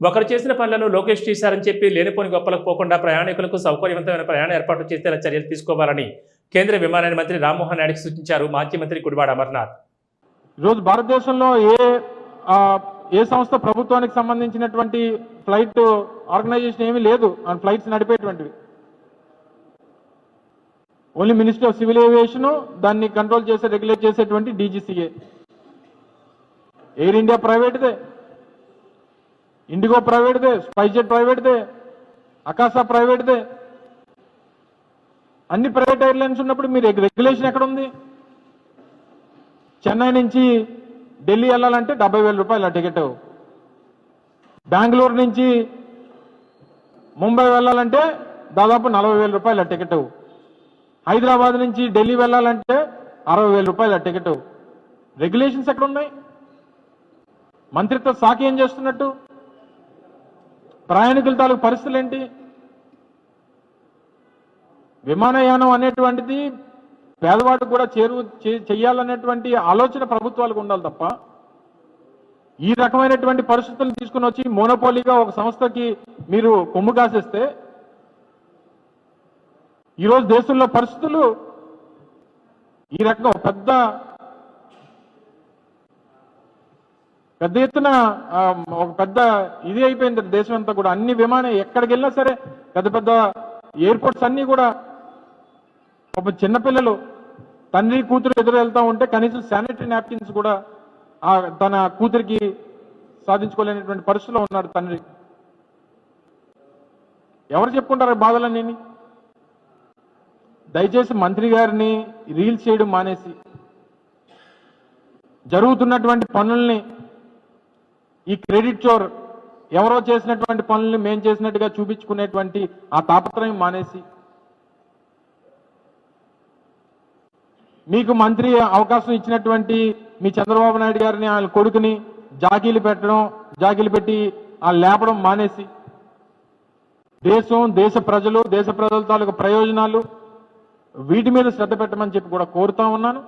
ఒకరు చేసిన పనులను లోకేష్ చేశారని చెప్పి లేనిపోని గొప్పలకు పోకుండా ప్రయాణికులకు సౌకర్యవంతమైన ప్రయాణ ఏర్పాట్లు చేసేలా చర్యలు తీసుకోవాలని కేంద్ర విమానయాన మంత్రి రామ్మోహన్ నాయుడుకి సూచించారు మాజీ మంత్రి గుడివాడ అమర్నాథ్. ఈరోజు భారతదేశంలో ఏ ఏ సంస్థ ప్రభుత్వానికి సంబంధించినటువంటి ఫ్లైట్ ఆర్గనైజేషన్ ఏమీ లేదు. Flights నడిపేటువంటివి. Only ministry of civil aviation దాన్ని కంట్రోల్ చేసే రెగ్యులేట్ చేసేటువంటి డీజీసీఏ. ఎయిర్ ఇండియా ప్రైవేట్దే. ఇండిగో ప్రైవేట్దే స్పైజెట్ ప్రైవేట్దే అకాసా ప్రైవేట్దే అన్ని ప్రైవేట్ ఎయిర్లైన్స్ ఉన్నప్పుడు మీరు రెగ్యులేషన్ ఎక్కడ ఉంది చెన్నై నుంచి ఢిల్లీ వెళ్ళాలంటే డెబ్బై వేల రూపాయల టికెట్ బెంగళూరు నుంచి ముంబై వెళ్ళాలంటే దాదాపు నలభై వేల రూపాయల టికెట్ హైదరాబాద్ నుంచి ఢిల్లీ వెళ్ళాలంటే అరవై వేల రూపాయల టికెట్ రెగ్యులేషన్స్ ఎక్కడ ఉన్నాయి మంత్రిత్వ శాఖ ఏం చేస్తున్నట్టు? ప్రయాణికుల తాలూకు పరిస్థితులు ఏంటి? విమానయానం అనేటువంటిది పేదవాడికి కూడా చేరువు చే- ఆలోచన ప్రభుత్వాలకు ఉండాలి తప్ప ఈ రకమైనటువంటి పరిస్థితులు తీసుకుని వచ్చి మోనోపోలీగా ఒక సంస్థకి మీరు కొమ్ము కాసేస్తే ఈరోజు దేశంలో పరిస్థితులు ఈ రకంగా ఒక పెద్ద పెద్ద ఎత్తున ఒక పెద్ద ఇది అయిపోయింది దేశం అంతా కూడా. అన్ని విమానం ఎక్కడికి వెళ్ళినా సరే పెద్ద పెద్ద ఎయిర్పోర్ట్స్ అన్ని కూడా ఒక చిన్నపిల్లలు తండ్రి కూతురు ఎదురు వెళ్తా ఉంటే కనీసం శానిటరీ నాప్కిన్స్ కూడా ఆ తన కూతురికి సాధించుకోలేనటువంటి పరిస్థితిలో ఉన్నాడు తండ్రి. ఎవరు చెప్పుకుంటారు బాధలన్నీ? దయచేసి మంత్రి గారిని రీల్స్ చేయడం మానేసి జరుగుతున్నటువంటి పనుల్ని ఈ క్రెడిట్ చోర్ ఎవరో చేసినటువంటి పనులను మేం చేసినట్టుగా చూపించుకునేటువంటి ఆ తాపత్రయం మానేసి మీకు మంత్రి అవకాశం ఇచ్చినటువంటి మీ చంద్రబాబు నాయుడు గారిని ఆయన కొడుకుని జాకీలు పెట్టడం జాకీలు పెట్టి ఆ లేపడం మానేసి దేశం దేశ ప్రజలు దేశ ప్రజల తాలూకు ప్రయోజనాలు వీటి మీద శ్రద్ధ పెట్టమని చెప్పి కూడా కోరుతా ఉన్నాను.